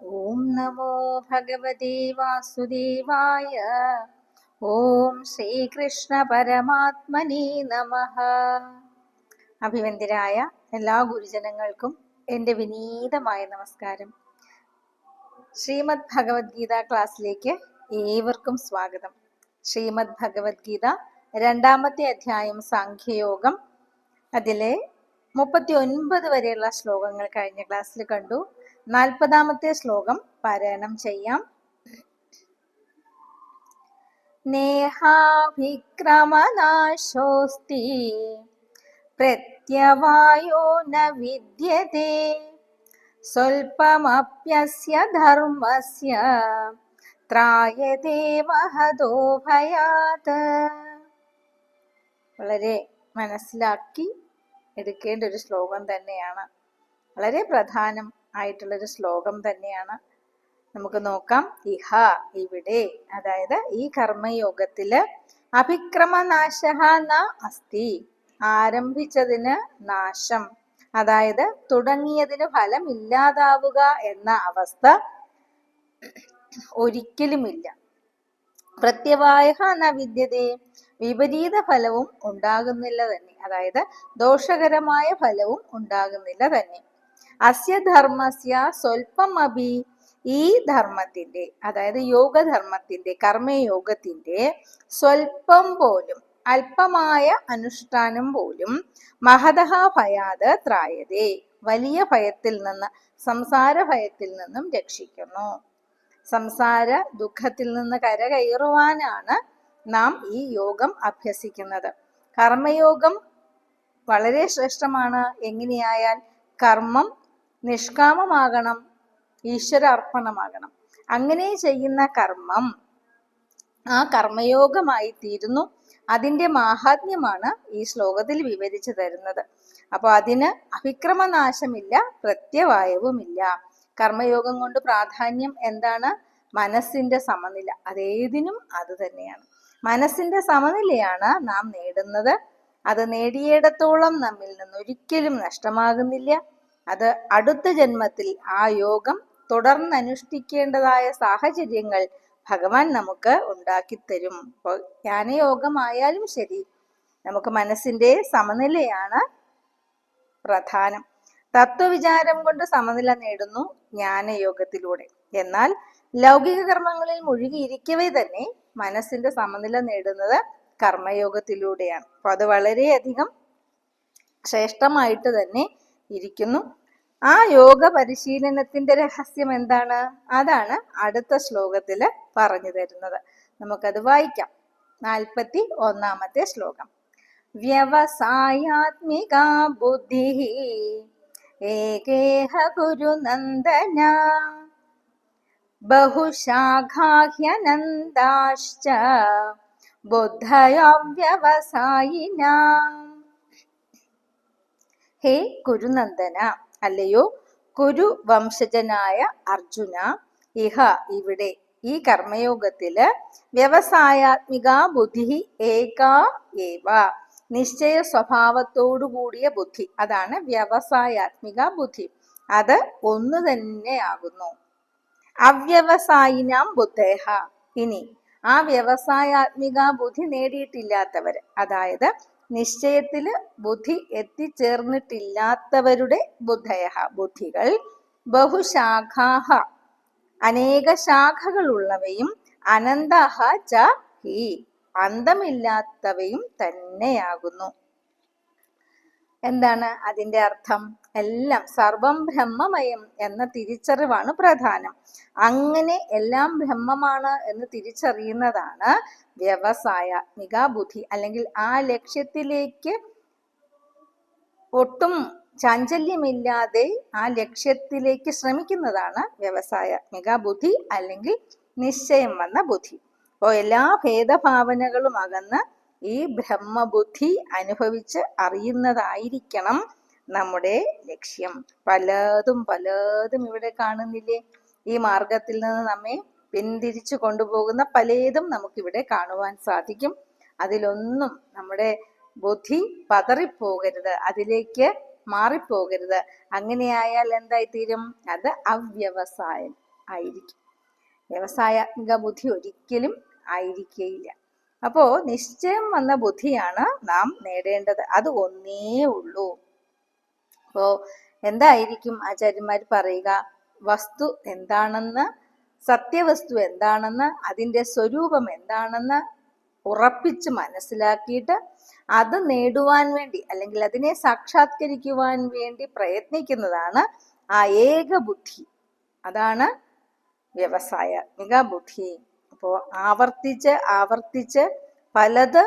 ഓം നമോ ഭഗവതി വാസുദേവായ ഓം ശ്രീകൃഷ്ണ പരമാത്മനി നമ അഭിവന്ദരായ എല്ലാ ഗുരുജനങ്ങൾക്കും എന്റെ വിനീതമായ നമസ്കാരം. ശ്രീമദ് ഭഗവത്ഗീത ക്ലാസ്സിലേക്ക് ഏവർക്കും സ്വാഗതം. ശ്രീമദ് ഭഗവത്ഗീത രണ്ടാമത്തെ അധ്യായം സാഖ്യയോഗം. അതിലെ മുപ്പത്തി ഒൻപത് വരെയുള്ള ശ്ലോകങ്ങൾ കഴിഞ്ഞ ക്ലാസ്സിൽ കണ്ടു. നാൽപ്പതാമത്തെ ശ്ലോകം പാരായണം ചെയ്യാം. നേഹാഭിക്രമനാശോസ്തി പ്രത്യവായോ ന വിദ്യത്തെ സ്വൽപ്പമപ്യസ്യ ധർമ്മസ്യ ത്രായതേ മഹതോ ഭയാത് വളരെ മനസ്സിലാക്കി എടുക്കേണ്ട ഒരു ശ്ലോകം തന്നെയാണ്. വളരെ പ്രധാനം. ആയിട്ടുള്ളൊരു ശ്ലോകം തന്നെയാണ്. നമുക്ക് നോക്കാം. ഇഹ ഇവിടെ അതായത് ഈ കർമ്മയോഗത്തിൽ അഭിക്രമനാശ ന അസ്തി ആരംഭിച്ചതിന് നാശം അതായത് തുടങ്ങിയതിന് ഫലം ഇല്ലാതാവുക എന്ന അവസ്ഥ ഒരിക്കലുമില്ല. പ്രത്യവായ ന വിദ്യതേ വിപരീത ഫലവും ഉണ്ടാകുന്നില്ല തന്നെ. അതായത് ദോഷകരമായ ഫലവും ഉണ്ടാകുന്നില്ല തന്നെ. അസ്യ ധർമ്മസ്യ സ്വൽപ്പമഭി ഈ ധർമ്മത്തിന്റെ അതായത് യോഗധർമ്മത്തിന്റെ കർമ്മയോഗത്തിന്റെ സ്വൽപ്പം പോലും അല്പമായ അനുഷ്ഠാനം പോലും മഹതഹ ഭയാത് ത്രായതേ. വലിയ ഭയത്തിൽ നിന്ന് സംസാര ഭയത്തിൽ നിന്നും രക്ഷിക്കുന്നു. സംസാര ദുഃഖത്തിൽ നിന്ന് കരകയറുവാനാണ് നാം ഈ യോഗം അഭ്യസിക്കുന്നത്. കർമ്മയോഗം വളരെ ശ്രേഷ്ഠമാണ്. എങ്ങനെയായാൽ കർമ്മം നിഷ്കാമമാകണം ഈശ്വര അർപ്പണമാകണം അങ്ങനെ ചെയ്യുന്ന കർമ്മം ആ കർമ്മയോഗമായി തീരുന്നു. അതിന്റെ മാഹാത്മ്യമാണ് ഈ ശ്ലോകത്തിൽ വിവരിച്ചു തരുന്നത്. അപ്പൊ അതിന് അഭിക്രമനാശമില്ല പ്രത്യവായവുമില്ല. കർമ്മയോഗം കൊണ്ട് പ്രാധാന്യം എന്താണ്? മനസ്സിന്റെ സമനില. അതേതിനും അത് തന്നെയാണ്. മനസ്സിന്റെ സമനിലയാണ് നാം നേടുന്നത്. അത് നേടിയിടത്തോളം നമ്മിൽ നിന്ന് ഒരിക്കലും നഷ്ടമാകുന്നില്ല. അത് അടുത്ത ജന്മത്തിൽ ആ യോഗം തുടർന്ന് അനുഷ്ഠിക്കേണ്ടതായ സാഹചര്യങ്ങൾ ഭഗവാൻ നമുക്ക് ഉണ്ടാക്കിത്തരും. അപ്പോൾ ജ്ഞാനയോഗമായാലും ശരി നമുക്ക് മനസ്സിന്റെ സമനിലയാണ് പ്രധാനം. തത്വവിചാരം കൊണ്ട് സമനില നേടുന്നു ജ്ഞാനയോഗത്തിലൂടെ. എന്നാൽ ലൗകിക കർമ്മങ്ങളിൽ മുഴുകിയിരിക്കവേ തന്നെ മനസ്സിന്റെ സമനില നേടുന്നത് കർമ്മയോഗത്തിലൂടെയാണ്. അപ്പൊ അത് വളരെയധികം ശ്രേഷ്ഠമായിട്ട് തന്നെ ഇരിക്കുന്നു. ആ യോഗ പരിശീലനത്തിന്റെ രഹസ്യം എന്താണ്? അതാണ് അടുത്ത ശ്ലോകത്തിൽ പറഞ്ഞു തരുന്നത്. നമുക്കത് വായിക്കാം. നാൽപ്പത്തി ഒന്നാമത്തെ ശ്ലോകം. വ്യവസായാത്മിക ബുദ്ധി ഏകേഹ ഗുരുനന്ദന ബഹുശാഖാഹ്യനന്ദാശ്ച ബുദ്ധയോ വ്യവസായിന ഹേ കുരുനന്ദന അല്ലയോ? കുരു വംശജനായ അർജുന ഇഹ ഇവിടെ ഈ കർമ്മയോഗത്തിൽ വ്യവസായാത്മിക ബുദ്ധി ഏകാ ഏവ നിശ്ചയ സ്വഭാവത്തോടു കൂടിയ ബുദ്ധി. അതാണ് വ്യവസായാത്മിക ബുദ്ധി അത് ഒന്ന് തന്നെയാകുന്നു അവ്യവസായിനാം ബുദ്ധേഹ. ഇനി ആ വ്യവസായാത്മിക ബുദ്ധി നേടിയിട്ടില്ലാത്തവർ അതായത് നിശ്ചയത്തിൽ ബുദ്ധി എത്തിച്ചേർന്നിട്ടില്ലാത്തവരുടെ ബുദ്ധയ ബുദ്ധികൾ. ബഹുശാഖാഹ. അനേക ശാഖകളുള്ളവയും അനന്തഹ ച ഹി. അന്തമില്ലാത്തവയും തന്നെയാകുന്നു. എന്താണ് അതിന്റെ അർത്ഥം? എല്ലാം സർവം ബ്രഹ്മമയം എന്ന തിരിച്ചറിവാണ് പ്രധാനം. അങ്ങനെ എല്ലാം ബ്രഹ്മമാണ് എന്ന് തിരിച്ചറിയുന്നതാണ് വ്യവസായാത്മിക ബുദ്ധി അല്ലെങ്കിൽ ആ ലക്ഷ്യത്തിലേക്ക് ഒട്ടും ചാഞ്ചല്യമില്ലാതെ ആ ലക്ഷ്യത്തിലേക്ക് ശ്രമിക്കുന്നതാണ് വ്യവസായാത്മിക ബുദ്ധി അല്ലെങ്കിൽ നിശ്ചയം വന്ന ബുദ്ധി. അപ്പോൾ എല്ലാ ഭേദഭാവനകളും അകന്ന് ഈ ബ്രഹ്മബുദ്ധി അനുഭവിച്ച് അറിയുന്നതായിരിക്കണം നമ്മുടെ ലക്ഷ്യം. പലതും പലതും ഇവിടെ കാണുന്നില്ലേ? ഈ മാർഗത്തിൽ നിന്ന് നമ്മെ പിന്തിരിച്ചു കൊണ്ടുപോകുന്ന പലതും നമുക്കിവിടെ കാണുവാൻ സാധിക്കും. അതിലൊന്നും നമ്മുടെ ബുദ്ധി പതറിപ്പോകരുത് അതിലേക്ക് മാറിപ്പോകരുത്. അങ്ങനെയായാൽ എന്തായി തീരും അത് അവ്യവസായം ആയിരിക്കും. വ്യവസായാത്മിക ബുദ്ധി ഒരിക്കലും ആയിരിക്കുകയില്ല അപ്പോ നിശ്ചയം വന്ന ബുദ്ധിയാണ് നാം നേടേണ്ടത്. അത് ഒന്നേ ഉള്ളൂ. അപ്പോ എന്തായിരിക്കും ആചാര്യന്മാർ പറയുക? വസ്തു എന്താണെന്ന് സത്യവസ്തു എന്താണെന്ന് അതിന്റെ സ്വരൂപം എന്താണെന്ന് ഉറപ്പിച്ച് മനസ്സിലാക്കിയിട്ട് അത് നേടുവാൻ വേണ്ടി അല്ലെങ്കിൽ അതിനെ സാക്ഷാത്കരിക്കുവാൻ വേണ്ടി പ്രയത്നിക്കുന്നതാണ് ആ ഏക ബുദ്ധി അതാണ് വ്യവസായാത്മിക ബുദ്ധി അപ്പോൾ ആവർത്തിച്ച് ആവർത്തിച്ച് പലത്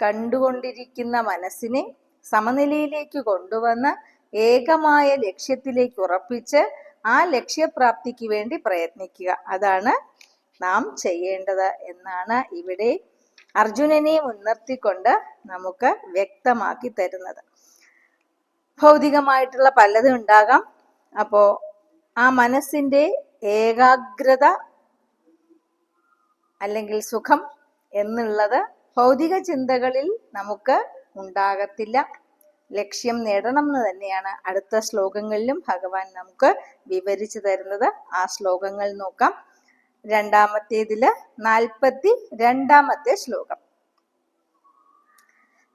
കണ്ടുകൊണ്ടിരിക്കുന്ന മനസ്സിനെ സമനിലയിലേക്ക് കൊണ്ടുവന്ന് ഏകമായ ലക്ഷ്യത്തിലേക്ക് ഉറപ്പിച്ച് ആ ലക്ഷ്യപ്രാപ്തിക്ക് വേണ്ടി പ്രയത്നിക്കുക. അതാണ് നാം ചെയ്യേണ്ടത് എന്നാണ് ഇവിടെ അർജുനനെ മുൻനിർത്തിക്കൊണ്ട് നമുക്ക് വ്യക്തമാക്കി തരുന്നത്. ഭൗതികമായിട്ടുള്ള പലതും ഉണ്ടാകാം. അപ്പോ ആ മനസ്സിന്റെ ഏകാഗ്രത അല്ലെങ്കിൽ സുഖം എന്നുള്ളത് ഭൗതിക ചിന്തകളിൽ നമുക്ക് ഉണ്ടാകത്തില്ല. ലക്ഷ്യം നേടണം എന്ന് തന്നെയാണ് അടുത്ത ശ്ലോകങ്ങളിലും ഭഗവാൻ നമുക്ക് വിവരിച്ചു തരുന്നത്. ആ ശ്ലോകങ്ങൾ നോക്കാം. രണ്ടാമത്തേതിൽ നാൽപ്പത്തി രണ്ടാമത്തെ ശ്ലോകം.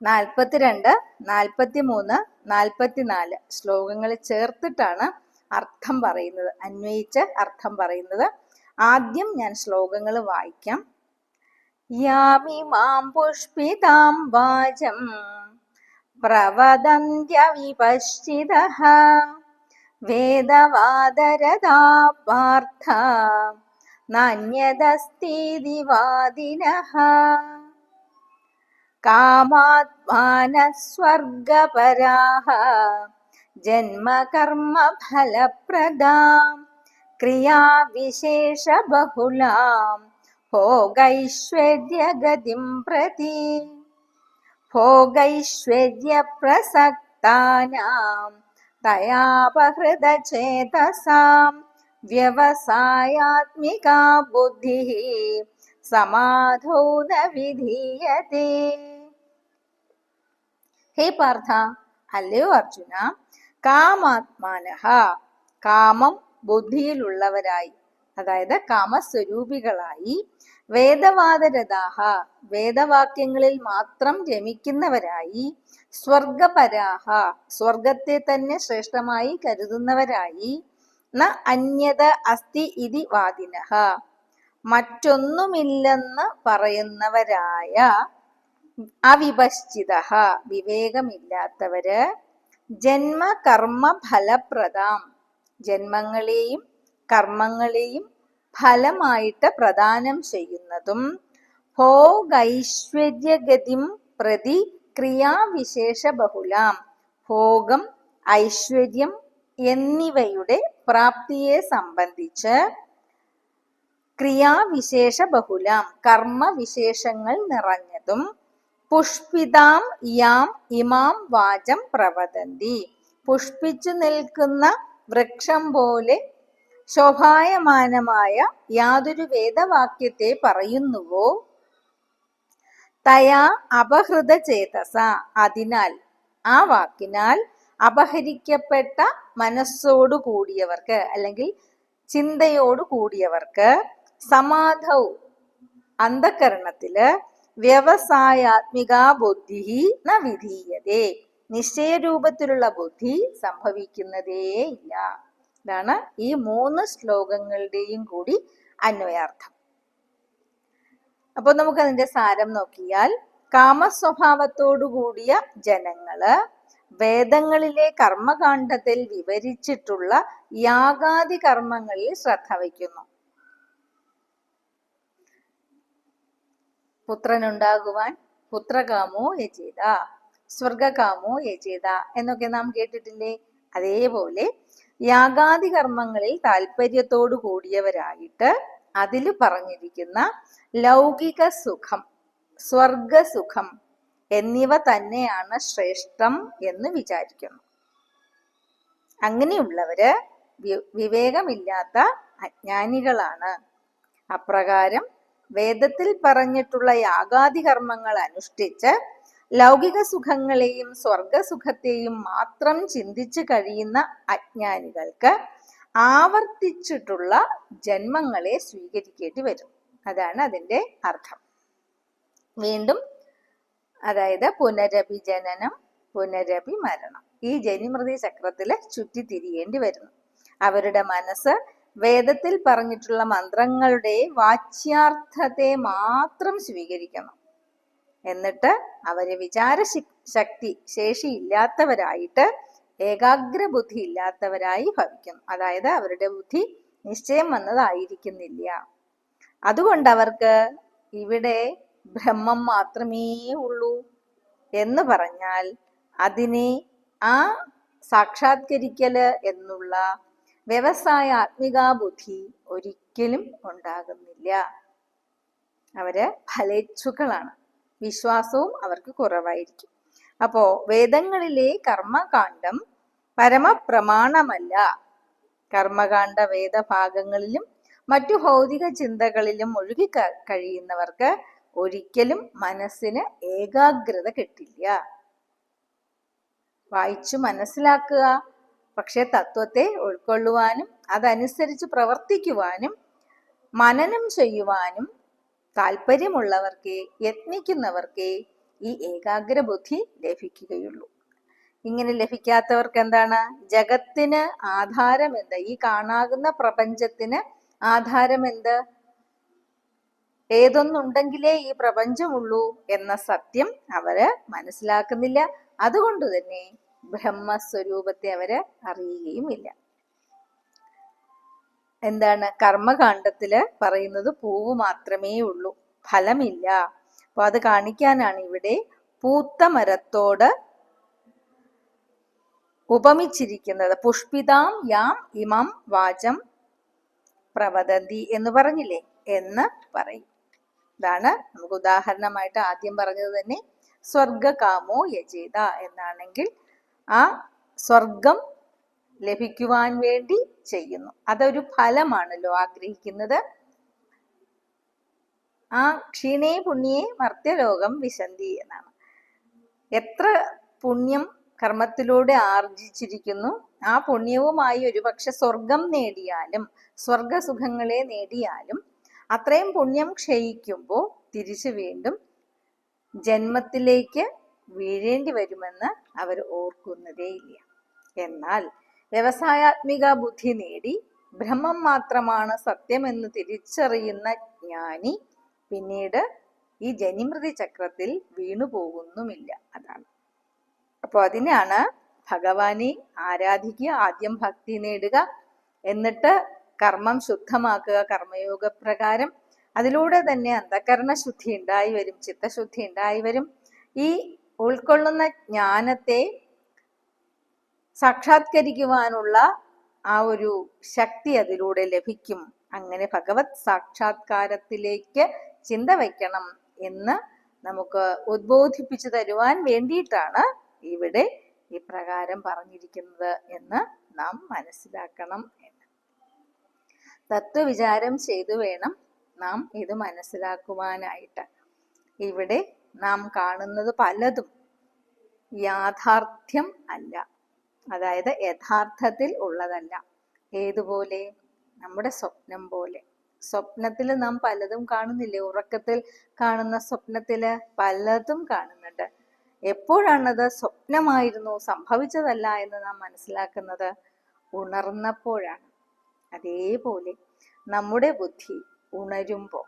നാൽപ്പത്തിരണ്ട് നാൽപ്പത്തി മൂന്ന് നാൽപ്പത്തിനാല് ശ്ലോകങ്ങൾ ചേർത്തിട്ടാണ് അർത്ഥം പറയുന്നത്. അന്വയിച്ച് അർത്ഥം പറയുന്നത്. ആദ്യം ഞാൻ ശ്ലോകങ്ങൾ വായിക്കാം. യാമി മാം പുഷ്പിതാം വാചം പ്രവദന്ത്യവിപശ്ചിത വേദവാദരതാ പാർത്ഥ നാന്യദസ്തീതി വാദിനഃ കാമാത്മാനസ്വർഗപരാः ജന്മകർമ്മഫലപ്രദാം ക്രിയാവിശേഷബഹുലാം. ഭോഗൈശ്വര്യഗതിം പ്രതി. ഭോഗൈശ്വര്യപ്രസക്താനാം. തയാപഹൃതചേതസാം വ്യവസായാത്മികാ ബുദ്ധി സമാധോ ന വിധീയത്തെ ഹേ പാർത്ഥ അല്ലയോ അർജുന? കാമാത്മാനഹ കാമം ബുദ്ധിയിലുള്ളവരായി അതായത് കാമസ്വരൂപികളായി വേദവാദരഥാഹ വേദവാക്യങ്ങളിൽ മാത്രം രമിക്കുന്നവരായി സ്വർഗപരാഹ സ്വർഗത്തെ തന്നെ ശ്രേഷ്ഠമായി കരുതുന്നവരായി ന അന്യത അസ്തി ഇതി വാദിനഹ മറ്റൊന്നുമില്ലെന്ന് പറയുന്നവരായ അവിഭശ്ചിത വിവേകമില്ലാത്തവര് ജന്മ കർമ്മ ഫലപ്രദാം ജന്മങ്ങളെയും കർമ്മങ്ങളെയും ഫലമായിട്ട് പ്രദാനം ചെയ്യുന്നതും ഭോഗൈശ്വര്യഗതിം പ്രതി ക്രിയാവിശേഷ ബഹുലാം ഭോഗം ഐശ്വര്യം എന്നിവയുടെ പ്രാപ്തിയെ സംബന്ധിച്ച് ക്രിയാവിശേഷ ബഹുലാം കർമ്മവിശേഷങ്ങൾ നിറഞ്ഞതും പുഷ്പിതാം യാം ഇമാം വാചം പ്രവദന്തി. പുഷ്പിച്ചു നിൽക്കുന്ന വൃക്ഷം പോലെ ശോഭായമാനമായ യാതൊരു വേദവാക്യത്തെ പറയുന്നുവോ? തയാ അപഹൃത ചേതസ അതിനാൽ ആ വാക്കിനാൽ അപഹരിക്കപ്പെട്ട മനസ്സോടു കൂടിയവർക്ക് അല്ലെങ്കിൽ ചിന്തയോട് കൂടിയവർക്ക് സമാധൗ. അന്ധകരണത്തിൽ വ്യവസായാത്മിക ബുദ്ധി ന വിധീയതേ. നിശ്ചയരൂപത്തിലുള്ള ബുദ്ധി സംഭവിക്കുന്നതേ ഇല്ല. ഇതാണ് ഈ മൂന്ന് ശ്ലോകങ്ങളുടെയും കൂടി അന്വയാർത്ഥം. അപ്പൊ നമുക്ക് അതിന്റെ സാരം നോക്കിയാൽ കാമസ്വഭാവത്തോടു കൂടിയ ജനങ്ങൾ വേദങ്ങളിലെ കർമ്മകാണ്ഡത്തിൽ വിവരിച്ചിട്ടുള്ള യാഗാദി കർമ്മങ്ങളിൽ ശ്രദ്ധ വയ്ക്കുന്നു. പുത്രനുണ്ടാകുവാൻ പുത്രകാമോ യചേത സ്വർഗകാമോ യജേത എന്നൊക്കെ നാം കേട്ടിട്ടില്ലേ? അതേപോലെ യാഗാദി കർമ്മങ്ങളിൽ താല്പര്യത്തോടു കൂടിയവരായിട്ട് അതിൽ പറഞ്ഞിരിക്കുന്ന ലൗകിക സുഖം സ്വർഗസുഖം എന്നിവ തന്നെയാണ് ശ്രേഷ്ഠം എന്ന് വിചാരിക്കുന്നു. അങ്ങനെയുള്ളവര് വിവേകമില്ലാത്ത അജ്ഞാനികളാണ്. അപ്രകാരം വേദത്തിൽ പറഞ്ഞിട്ടുള്ള യാഗാദി കർമ്മങ്ങൾ അനുഷ്ഠിച്ച് ലൗകിക സുഖങ്ങളെയും സ്വർഗസുഖത്തെയും മാത്രം ചിന്തിച്ചു കഴിയുന്ന അജ്ഞാനികൾക്ക് ആവർത്തിച്ചിട്ടുള്ള ജന്മങ്ങളെ സ്വീകരിക്കേണ്ടി വരും. അതാണ് അതിന്റെ അർത്ഥം. വീണ്ടും അതായത് പുനരഭിജനനം പുനരഭി മരണം ഈ ജനിമൃതി ചക്രത്തിൽ ചുറ്റിത്തിരിയേണ്ടി വരുന്നു. അവരുടെ മനസ്സ് വേദത്തിൽ പറഞ്ഞിട്ടുള്ള മന്ത്രങ്ങളുടെ വാച്യാർത്ഥത്തെ മാത്രം സ്വീകരിക്കണം. എന്നിട്ട് അവരെ വിചാര ശക്തി ശേഷിയില്ലാത്തവരായിട്ട് ഏകാഗ്ര ബുദ്ധി ഇല്ലാത്തവരായി ഭവിക്കും. അതായത് അവരുടെ ബുദ്ധി നിശ്ചയം വന്നതായിരിക്കുന്നില്ല. അതുകൊണ്ട് അവർക്ക് ഇവിടെ ബ്രഹ്മം മാത്രമേ ഉള്ളൂ എന്ന് പറഞ്ഞാൽ അതിനെ ആ സാക്ഷാത്കരിക്കൽ എന്നുള്ള വ്യവസായ ആത്മികാ ബുദ്ധി ഒരിക്കലും ഉണ്ടാകുന്നില്ല. അവർ ഫലേച്ഛുക്കളാണ്. വിശ്വാസവും അവർക്ക് കുറവായിരിക്കും. അപ്പോ വേദങ്ങളിലെ കർമ്മകാന്ഡം പരമപ്രമാണമല്ല. കർമ്മകാന്ഡ വേദഭാഗങ്ങളിലും മറ്റു ഭൗതിക ചിന്തകളിലും ഒഴുകി കഴിയുന്നവർക്ക് ഒരിക്കലും മനസ്സിന് ഏകാഗ്രത കിട്ടില്ല. വായിച്ചു മനസ്സിലാക്കുക പക്ഷെ തത്വത്തെ ഉൾക്കൊള്ളുവാനും അതനുസരിച്ച് പ്രവർത്തിക്കുവാനും മനനം ചെയ്യുവാനും താല്പര്യമുള്ളവർക്ക് യത്നിക്കുന്നവർക്ക് ഈ ഏകാഗ്ര ബുദ്ധി ലഭിക്കുകയുള്ളൂ. ഇങ്ങനെ ലഭിക്കാത്തവർക്ക് എന്താണ് ജഗത്തിന് ആധാരം എന്ത് ഈ കാണാകുന്ന പ്രപഞ്ചത്തിന് ആധാരം എന്ത് ഏതൊന്നുണ്ടെങ്കിലേ ഈ പ്രപഞ്ചമുള്ളൂ എന്ന സത്യം അവർ മനസ്സിലാക്കുന്നില്ല. അതുകൊണ്ട് തന്നെ ബ്രഹ്മസ്വരൂപത്തെ അവർ അറിയുകയുമില്ല. എന്താണ് കർമ്മകാണ്ഡത്തിൽ പറയുന്നത് പൂവ് മാത്രമേ ഉള്ളൂ. ഫലമില്ല. അപ്പൊ അത് കാണിക്കാനാണ് ഇവിടെ പൂത്ത മരത്തോട് ഉപമിച്ചിരിക്കുന്നത്. പുഷ്പിതാം യാം ഇമം വാചം പ്രവദന്തി എന്ന് പറഞ്ഞില്ലേ? എന്ന് പറയും. ഇതാണ് നമുക്ക് ഉദാഹരണമായിട്ട് ആദ്യം പറഞ്ഞത് തന്നെ. സ്വർഗകാമോ യജേത എന്നാണെങ്കിൽ ആ സ്വർഗം ലഭിക്കുവാൻ വേണ്ടി ചെയ്യുന്നു. അതൊരു ഫലമാണല്ലോ ആഗ്രഹിക്കുന്നത്. ആ ക്ഷീണേ പുണ്യേ മർത്യലോകം വിശന്തി എന്നാണ്. എത്ര പുണ്യം കർമ്മത്തിലൂടെ ആർജിച്ചിരിക്കുന്നു. ആ പുണ്യവുമായി ഒരുപക്ഷെ സ്വർഗം നേടിയാലും സ്വർഗസുഖങ്ങളെ നേടിയാലും അത്രയും പുണ്യം ക്ഷയിക്കുമ്പോൾ തിരിച്ചു വീണ്ടും ജന്മത്തിലേക്ക് വീഴേണ്ടി വരുമെന്ന് അവർ ഓർക്കുന്നതേയില്ല. എന്നാൽ വ്യവസായാത്മിക ബുദ്ധി നേടി ബ്രഹ്മം മാത്രമാണ് സത്യമെന്ന് തിരിച്ചറിയുന്ന ജ്ഞാനി പിന്നീട് ഈ ജനിമൃതി ചക്രത്തിൽ വീണു പോകുന്നുമില്ല. അതാണ്. അപ്പോൾ അതിനാണ് ഭഗവാനെ ആരാധിക്കുക ആദ്യം ഭക്തി നേടുക എന്നിട്ട് കർമ്മം ശുദ്ധമാക്കുക കർമ്മയോഗ പ്രകാരം അതിലൂടെ തന്നെ അന്ധകരണ ശുദ്ധി ഉണ്ടായി വരും ചിത്തശുദ്ധി ഉണ്ടായി വരും. ഈ ഉൾക്കൊള്ളുന്ന ജ്ഞാനത്തെ സാക്ഷാത്കരിക്കുവാനുള്ള ആ ഒരു ശക്തി അതിലൂടെ ലഭിക്കും. അങ്ങനെ ഭഗവത് സാക്ഷാത്കാരത്തിലേക്ക് ചിന്ത വയ്ക്കണം എന്ന് നമുക്ക് ഉദ്ബോധിപ്പിച്ചു തരുവാൻ വേണ്ടിയിട്ടാണ് ഇവിടെ ഇപ്രകാരം പറഞ്ഞിരിക്കുന്നത് എന്ന് നാം മനസ്സിലാക്കണം എന്ന്. തത്വവിചാരം ചെയ്തു വേണം നാം ഇത് മനസ്സിലാക്കുവാനായിട്ട്. ഇവിടെ നാം കാണുന്നത് പലതും യാഥാർത്ഥ്യം അല്ല. അതായത് യഥാർത്ഥത്തിൽ ഉള്ളതല്ല. ഏതുപോലെ? നമ്മുടെ സ്വപ്നം പോലെ. സ്വപ്നത്തിൽ നാം പലതും കാണുന്നില്ലേ? ഉറക്കത്തിൽ കാണുന്ന സ്വപ്നത്തിൽ പലതും കാണുന്നുണ്ട്. എപ്പോഴാണത് സ്വപ്നമായിരുന്നു സംഭവിച്ചതല്ല എന്ന് നാം മനസ്സിലാക്കുന്നത്? ഉണർന്നപ്പോഴാണ്. അതേപോലെ നമ്മുടെ ബുദ്ധി ഉണരുമ്പോൾ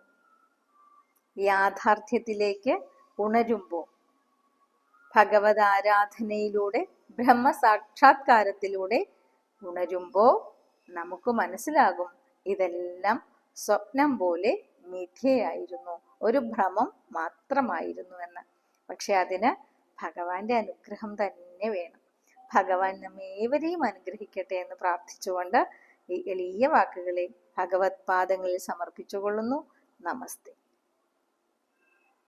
യാഥാർത്ഥ്യത്തിലേക്ക് ഉണരുമ്പോൾ ഭഗവത് ആരാധനയിലൂടെ ബ്രഹ്മസാക്ഷാത്കാരത്തിലൂടെ ഉണരുമ്പോൾ നമുക്ക് മനസ്സിലാകും ഇതെല്ലാം സ്വപ്നം പോലെ മിഥ്യയായിരുന്നു. ഒരു ഭ്രമം മാത്രമായിരുന്നു എന്ന്. പക്ഷെ അതിന് ഭഗവാന്റെ അനുഗ്രഹം തന്നെ വേണം. ഭഗവാൻ നമ്മേവരെയും അനുഗ്രഹിക്കട്ടെ എന്ന് പ്രാർത്ഥിച്ചുകൊണ്ട് ഈ എളിയ വാക്കുകളെ ഭഗവത് പാദങ്ങളിൽ സമർപ്പിച്ചുകൊള്ളുന്നു. നമസ്തേ.